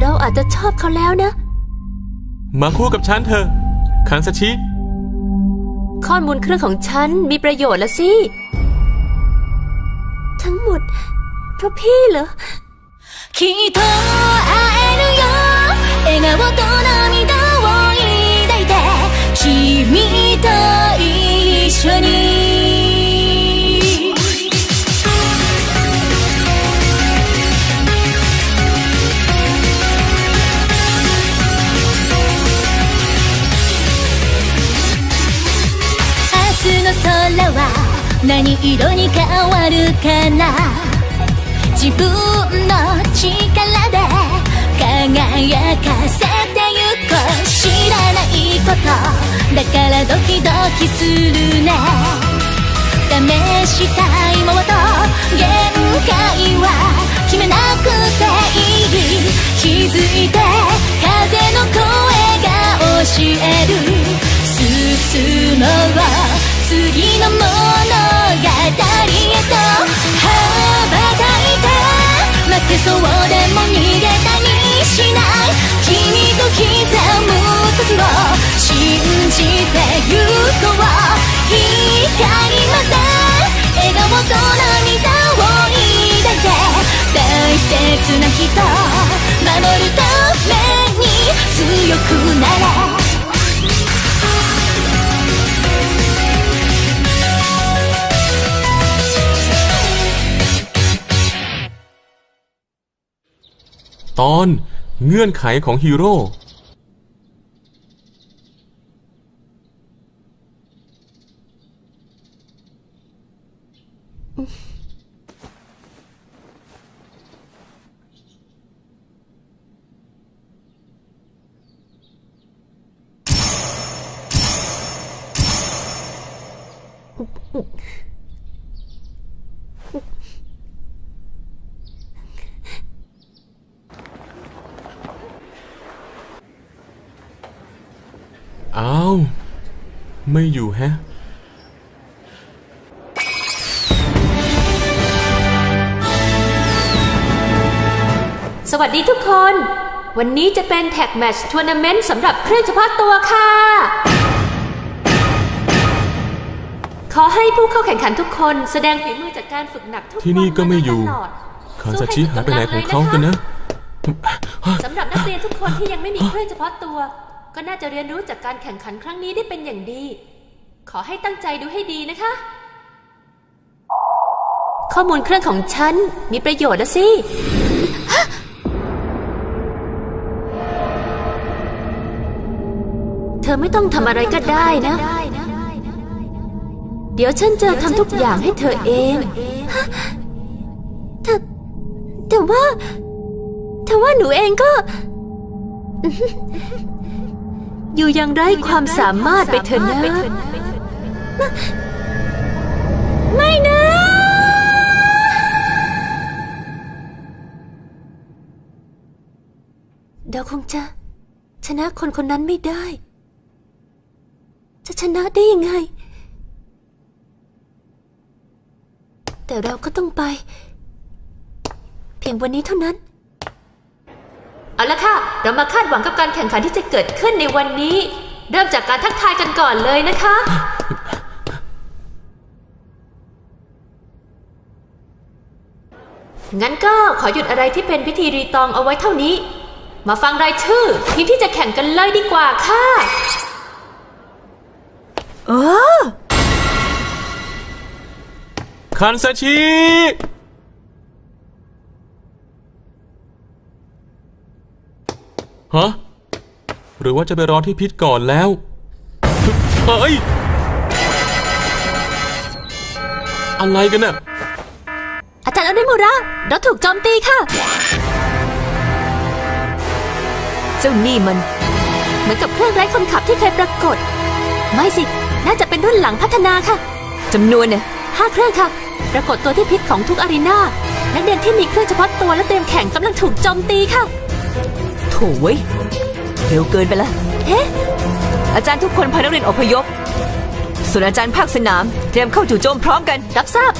เราอาจจะชอบเขาแล้วนะ มาคู่กับฉันเถอะ คันซาชิ ข้อมูลเครื่องของฉันมีประโยชน์ละสิ ทั้งหมดเพราะพี่เหรอ きっと会えるよ笑顔と涙を抱いて君と一緒に 空は何色に変わるかな？自分の力で輝かせてゆこう。知らないことだからドキドキするね。試したいものと限界は決めなくていい。気づいて風の声が教える。進もう。次の物語へと羽ばたいて負けそうでも逃げたりしない。君と刻む時を信じてゆこう。光まで笑顔と涙を抱いて大切な人守るために強くなれ ตอนเงื่อนไขของฮีโร่ อ้าว ไม่อยู่แฮะ สวัสดีทุกคน วันนี้จะเป็นแท็กแมตช์ทัวร์นาเมนต์สำหรับเครื่องเฉพาะตัวค่ะ ขอให้ผู้เข้าแข่งขันทุกคนแสดงฝีมือจากการฝึกหนักทุกวันที่นี่ก็ไม่อยู่าโดตลอดคันซาชิหายไปไหนของเขากันนะ สำหรับนักเรียนทุกคนที่ยังไม่มีเครื่องเฉพาะตัว ก็น่าจะเรียนรู้จากการแข่งขันครั้งนี้ได้เป็นอย่างดี ขอให้ตั้งใจดูให้ดีนะคะ ข้อมูลเครื่องของฉัน มีประโยชน์นะสิเธอไม่ต้องทำอะไรก็ได้นะ เดี๋ยวฉันจะทำทุกอย่างให้เธอเองแต่แต่ว่าแต่ว่าหนูเองก็ อยู่อยังไร้ความสามารถไปเถอะนะไม่นะ เราคงจะ ชนะคนคนนั้นไม่ได้ จะชนะได้ยังไง แต่เราก็ต้องไป เพียงวันนี้เท่านั้น เอาละค่ะ เรามาคาดหวังกับการแข่งขันที่จะเกิดขึ้นในวันนี้ เริ่มจากการทักทายกันก่อนเลยนะคะ งั้นก็ขอหยุดอะไรที่เป็นพิธีรีตองเอาไว้เท่านี้ มาฟังรายชื่อทีมที่จะแข่งกันเลยดีกว่าค่ะคันซาชิ ฮะ หรือว่าจะไปรอที่พิษก่อนแล้ว เฮ้ย อะไรกันน่ะ อาจารย์อนิมุระเราถูกโจมตีค่ะเจ้านี่มัน เหมือนกับเครื่องไร้คนขับที่เคยปรากฏ ไม่สิ น่าจะเป็นรุ่นหลังพัฒนาค่ะ จำนวนเนี่ยห้าเครื่องค่ะ ปรากฏตัวที่พิษของทุกอารีนานักเรียนที่มีเครื่องเฉพาะตัวและเตรียมแข่งกำลังถูกโจมตีค่ะ โถ่เว้ยเร็วเกินไปละเอ๊ะอาจารย์ทุกคนพานักเรียนอพยพ ส่วนอาจารย์ภาคสนาม เตรียมเข้าจู่โจมพร้อมกัน รับทราบ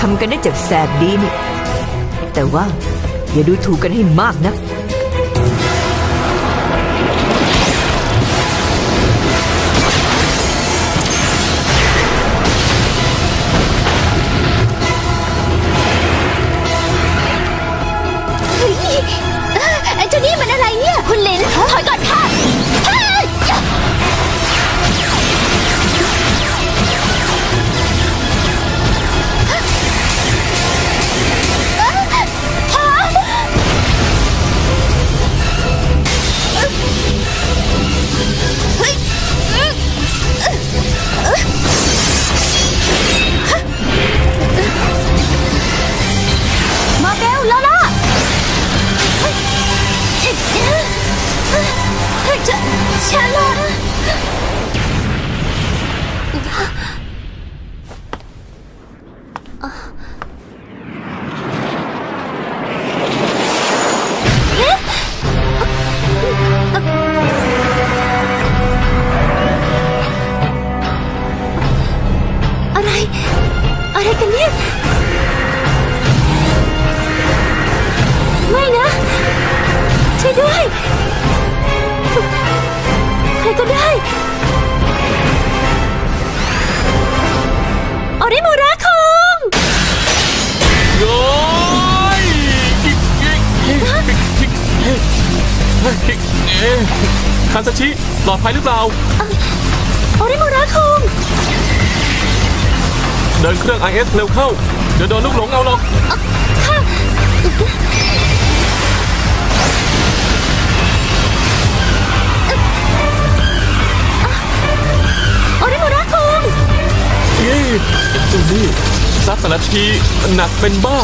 ทำกันได้เจ็บแสบดีนี่แต่ว่าอย่าดูถูกกันให้มากนะ はい。 ซาชิปลอดภัยหรือเปล่าโอริมูระคุงเดินเครื่อง IS เร็วเข้า เดี๋ยวโดนลูกหลงเอาหรอกค่ะโอริมูระคุงเย้เจ้านี่ซัดแต่ละทีหนักเป็นบ้า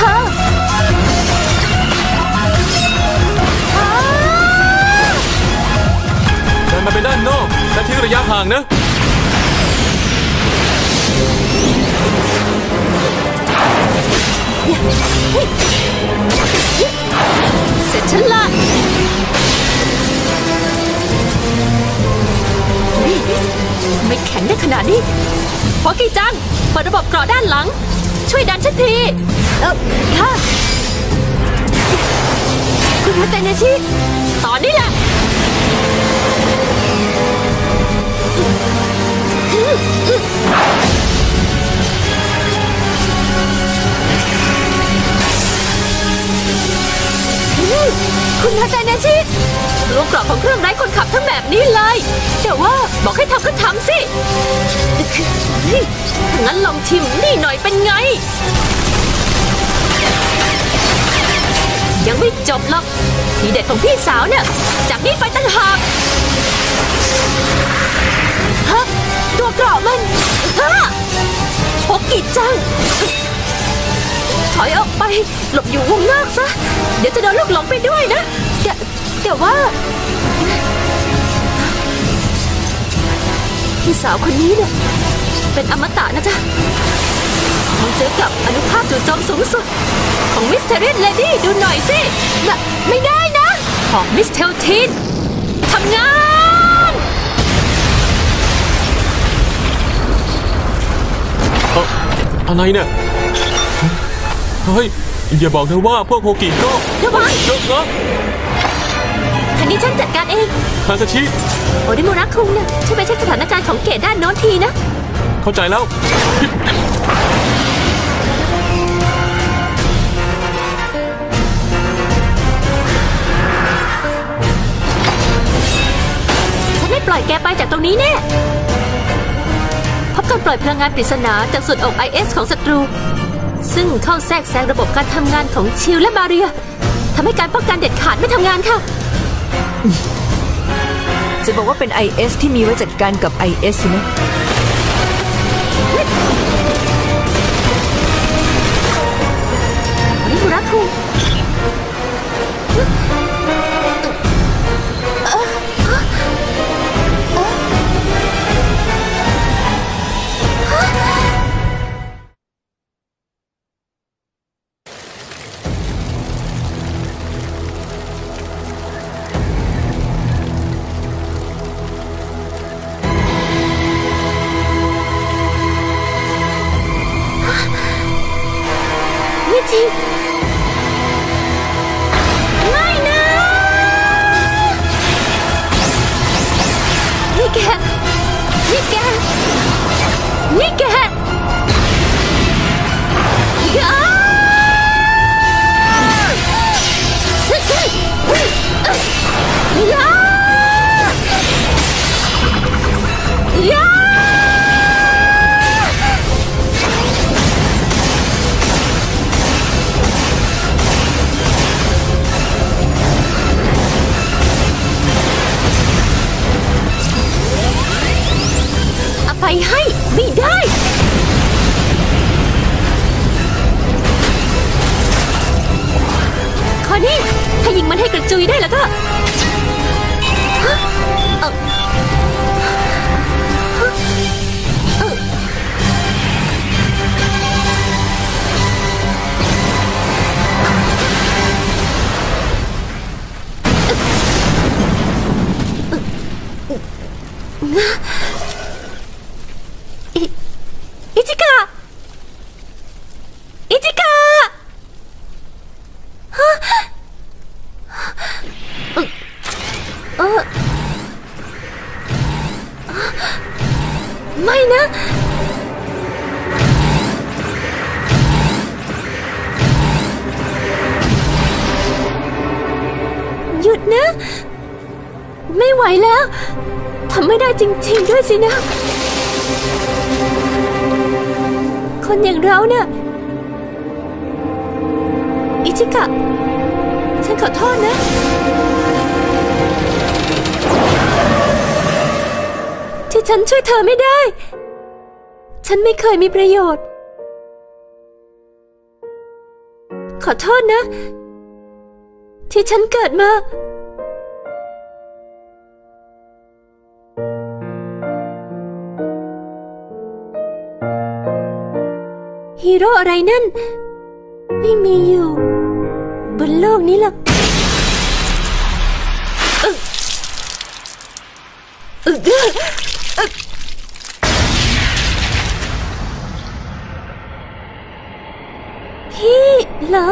เธออ้าเดินมาไปด้านนอกและทิ้งระยะห่างนะ เสร็จฉันละไม่แข็งได้ขนาดนี้พอกี้จังเปิดระบบกราะด้านหลัง ช่วยดันฉันที เออค่ะคุณฮัตเตนชิตอนนี้แหละ คุณฮัตเตเนชิลูกกรอบของเครื่องไร้คนขับทั้งแบบนี้เลย แต่ว่าบอกให้ทำก็ทำสิถ้างั้นลองชิมนี่หน่อยเป็นไง ยังไม่จบหรอกทีเด็ดของพี่สาวเนี่ย จากนี้ไปตั้งหากฮะตัวเกราะมันฮะพกกิจจัง อยออกไป หลบอยู่วงนอกซะ เดี๋ยวจะโดนลูกหลงไปด้วยนะแต่แต่ว่า พี่สาวคนนี้เนี่ย เป็นอมตะนะจ๊ะลองเจอกับอนุภาพจู่โจมสูงสุด ของมิสเทอรีนเลดี้ดูหน่อยสิน่ะไม่ได้นะ ของมิสเทลทีนทำงานเอ่ออะไรเนี่ย เฮ้ย อย่าบอกนะว่าพวกโฮกิก็ระวังเยอะนะคันนี้ฉันจัดการเอง คาซาชิ โอริมูระคุงเนี่ยช่วยไปเช็คสถานการณ์ของเกตด้านโน้นทีนะ เข้าใจแล้ว ฉันไม่ปล่อยแกไปจากตรงนี้แน่พบการปล่อยพลังงานปริศนาจากส่วนอก IS ของศัตรู ซึ่งเข้าแทรกแซงระบบการทำงานของชิลและบาเรียทำให้การป้องกันเด็ดขาดไม่ทำงานค่ะ จะบอกว่าเป็น IS ที่มีไว้จัดการกับ IS สินะโอริมูระคุง 啊 ริงด้วยสินะ คนอย่างเราเนี่ยอิชิกะ ฉันขอโทษนะ ที่ฉันช่วยเธอไม่ได้ ฉันไม่เคยมีประโยชน์ ขอโทษนะ ที่ฉันเกิดมา ฮีโร่อะไรนั่น ไม่มีอยู่ บนโลกนี้หรอกอึ๊กอึ๊กอึ๊กพี่เหรอ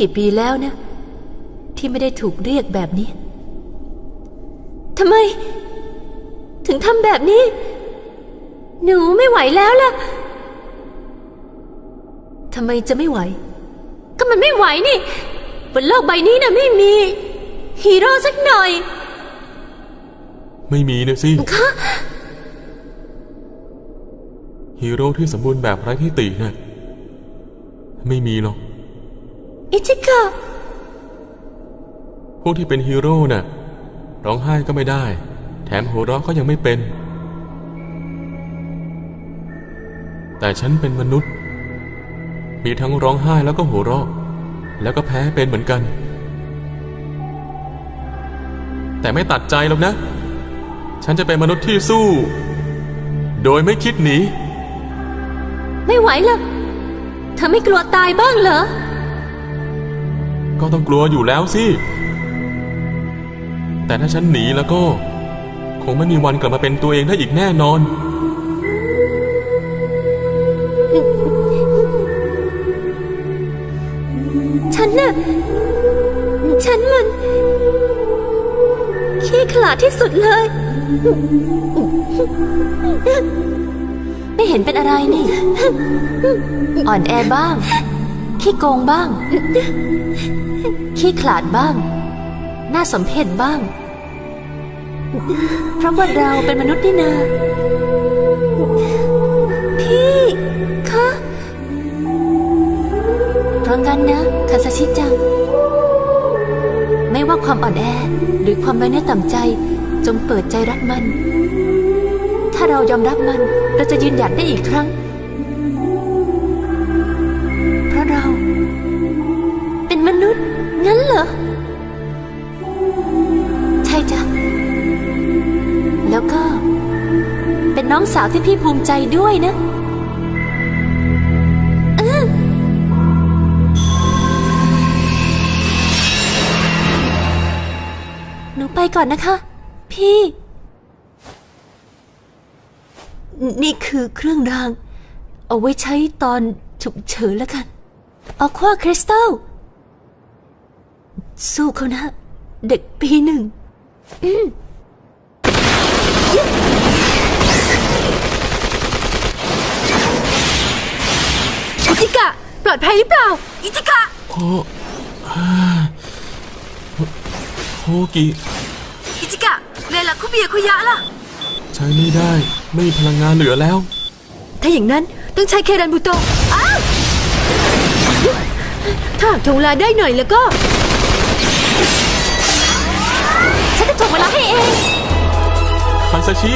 กี่ปีแล้วนะ ที่ไม่ได้ถูกเรียกแบบนี้ทำไม ถึงทำแบบนี้ หนูไม่ไหวแล้วล่ะทำไมจะไม่ไหว ก็มันไม่ไหวนี่บนโลกใบนี้นะไม่มีฮีโร่สักหน่อย ไม่มีนะสิคะฮีโร่ที่สมบูรณ์แบบไร้ที่ตินะไม่มีหรอก อิจิกะพวกที่เป็นฮีโร่น่ะ ร้องไห้ก็ไม่ได้ แถมหัวเราะก็ยังไม่เป็น แต่ฉันเป็นมนุษย์ มีทั้งร้องไห้แล้วก็หัวเราะ แล้วก็แพ้เป็นเหมือนกัน แต่ไม่ตัดใจหรอกนะ ฉันจะเป็นมนุษย์ที่สู้ โดยไม่คิดหนี ไม่ไหวหรอกเธอไม่กลัวตายบ้างเหรอ ก็ต้องกลัวอยู่แล้วสิ แต่ถ้าฉันหนีแล้วก็ คงไม่มีวันกลับมาเป็นตัวเองได้อีกแน่นอน ฉันน่ะ ฉันมัน ขี้ขลาดที่สุดเลย ไม่เห็นเป็นอะไรนี่ อ่อนแอบ้าง ขี้โกงบ้าง ขี้ขลาดบ้าง น่าสมเพชบ้าง เพราะว่าเราเป็นมนุษย์นี่นาพี่คะเพราะงั้นนะคาซาชิจัง ไม่ว่าความอ่อนแอหรือความไร้เนื้อต่ำใจ จงเปิดใจรับมัน ถ้าเรายอมรับมัน เราจะยืนหยัดได้อีกครั้ง น้องสาวที่พี่ภูมิใจด้วยนะหนูไปก่อนนะคะ พี่ นี่คือเครื่องราง เอาไว้ใช้ตอนฉุกเฉินแล้วกันเอาควาคริสตัลสู้เขานะ เด็กปีหนึ่งอิจิกะ ปลอดภัยหรือเปล่า อิจิกะโอ้โฮกิอิจิกะเลล่ะคุเบียคุยะล่ะ ใช้ไม่ได้ไม่มีพลังงานเหลือแล้ว ถ้าอย่างนั้นต้องใช้เครันบุโตะอ้าวถ้าหากทงเวลาได้หน่อยแล้วก็ ฉันจะถ่วงเวลาให้เอง คันซาชิ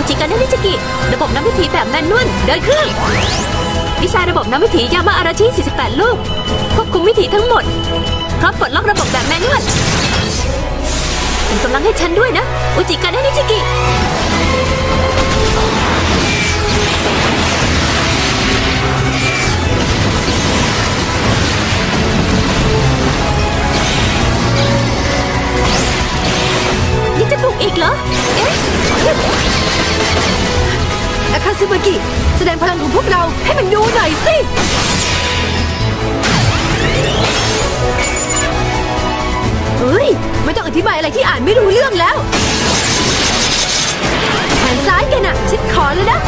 อุจิกาเนนิจิกิ ระบบน้ำวิถีแบบแมนนวลเดินเครื่องดีไซน์ระบบน้ำวิถียามาอาราชิ 48 ลูก ควบคุมวิถีทั้งหมด พร้อมปลดล็อกระบบแบบแมนนวลเป็นกำลังให้ฉันด้วยนะ อุจิกาเนนิจิกิ จะปลุกอีกเหรอ เอ๊ะอาคาซึมากิ แสดงพลังของพวกเราให้มันดูหน่อยสิ เฮ้ย ไม่ต้องอธิบายอะไรที่อ่านไม่รู้เรื่องแล้วแขนซ้ายกันน่ะ ฉันขอเลยนะ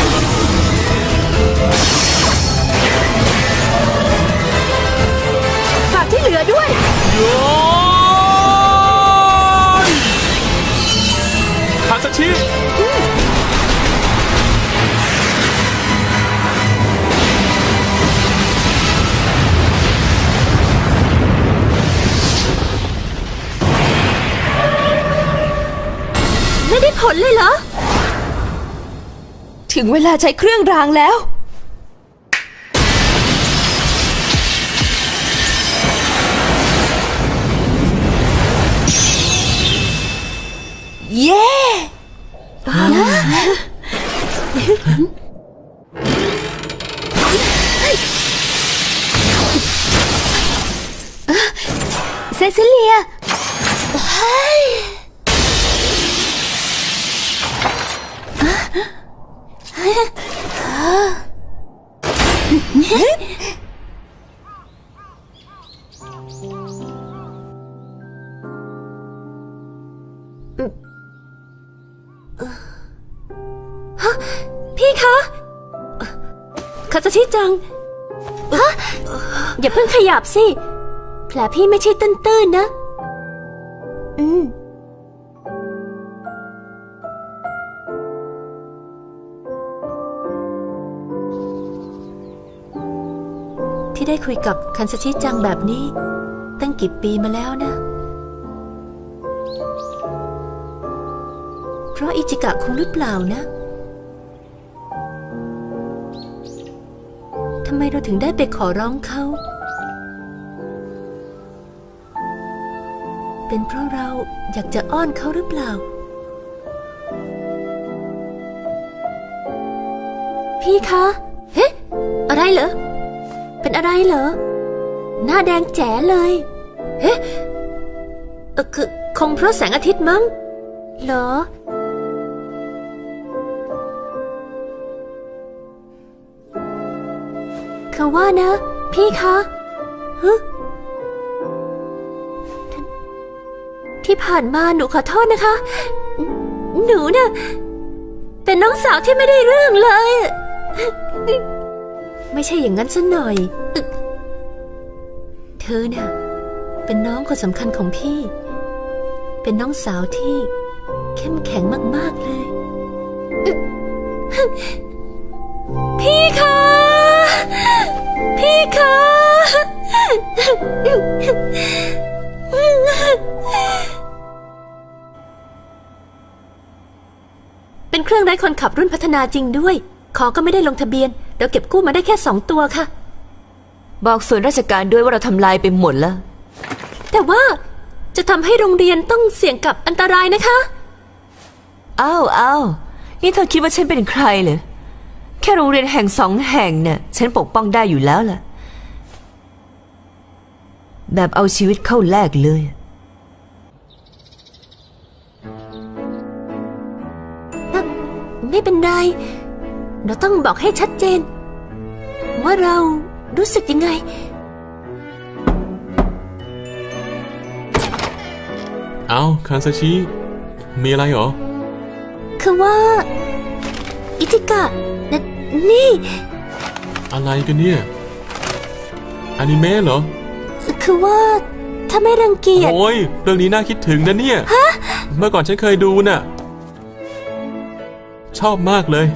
ฝากที่เหลือด้วยโยย ชิ ไม่ได้ผลเลยเหรอ ถึงเวลาใช้เครื่องรางแล้ว เย้ บสิ แผลพี่ไม่ใช่ตื้นๆนะ อืมพี่ได้คุยกับคันซาชิจังแบบนี้ ตั้งกี่ปีมาแล้วนะ เพราะอิจิกะคงหรือเปล่านะทำไมเราถึงได้ไปขอร้องเขา เป็นเพราะเราอยากจะอ้อนเขาหรือเปล่า พี่คะ เฮ้อะไรเหรอ เป็นอะไรเหรอ หน้าแดงแจ๋เลย เฮ้คือคงเพราะแสงอาทิตย์มั้ง เหรอ คือว่านะ พี่คะฮึ ที่ผ่านมาหนูขอโทษนะคะ หนูน่ะเป็นน้องสาวที่ไม่ได้เรื่องเลย ไม่ใช่อย่างนั้นซะหน่อย เธอน่ะ เป็นน้องคนสำคัญของพี่ เป็นน้องสาวที่ เข้มแข็งมาก ๆ เลย พี่คะคะ เป็นเครื่องไร้คนขับรุ่นพัฒนาจริงด้วย ขอก็ไม่ได้ลงทะเบียน เราเก็บกู้มาได้แค่สองตัวค่ะ บอกส่วนราชการด้วยว่าเราทำลายไปหมดแล้ว แต่ว่าจะทำให้โรงเรียนต้องเสี่ยงกับอันตรายนะคะอ้าวอ้าวนี่เธอคิดว่าฉันเป็นใครเหรอแค่โรงเรียนแห่งสองแห่งเนี่ยฉันปกป้องได้อยู่แล้วล่ะ แบบเอาชีวิตเข้าแลกเลย ไม่เป็นไร เราต้องบอกให้ชัดเจน ว่าเรารู้สึกยังไง เอาคันซาชิ มีอะไรเหรอ คือว่า อิจิกะนนี่ อะไรกันเนี่ยอนิเมะเหรอ คือว่าถ้าไม่รังเกียจ โอ้ย เรื่องนี้น่าคิดถึงนะเนี่ย เมื่อก่อนฉันเคยดูน่ะ ชอบมากเลย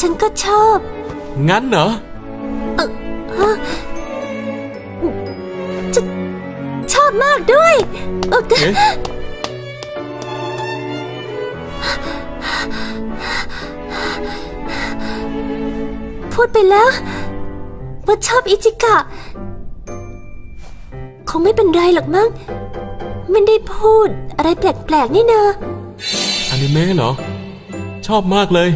ฉันก็ชอบ งั้นเหรอชอบมากด้วยเอ่อเอ๊ะพูดไปแล้ว ว่าชอบอิจิกะ คงไม่เป็นไรหรอกมั้ง ไม่ได้พูดอะไรแปลกๆนี่เนอะ อนิเมะเหรอ ชอบมากเลย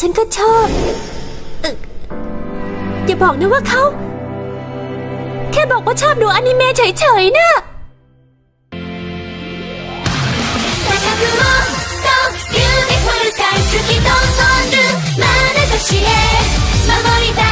ฉันก็ชอบเอ่ออย่าบอกนะว่าเขา แค่บอกว่าชอบดูอนิเมะเฉยๆนะ 高くもっと Beautiful Sky 突き通る眼差しへ守りたい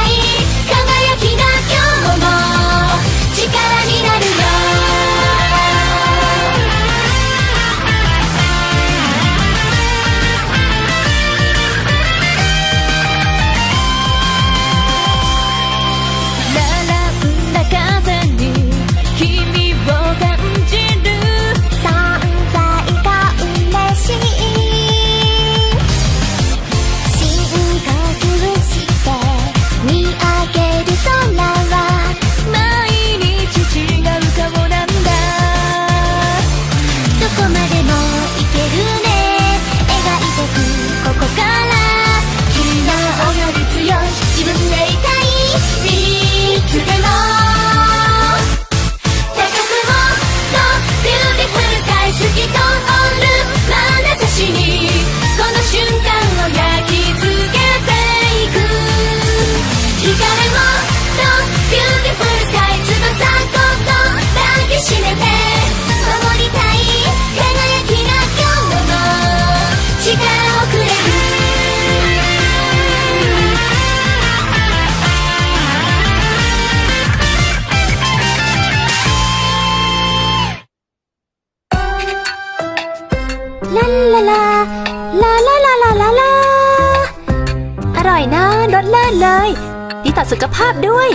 สุขภาพด้วย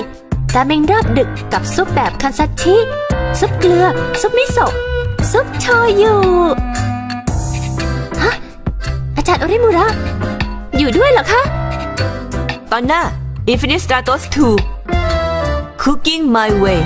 ราเมงรอบดึกกับซุปแบบคันซัตชิซุปเกลือ ซุปมิโซะซุปโชยุฮะอาจารย์โอริมุระ อยู่ด้วยเหรอคะ ตอนหน้า Infinite Stratos 2 Cooking My Way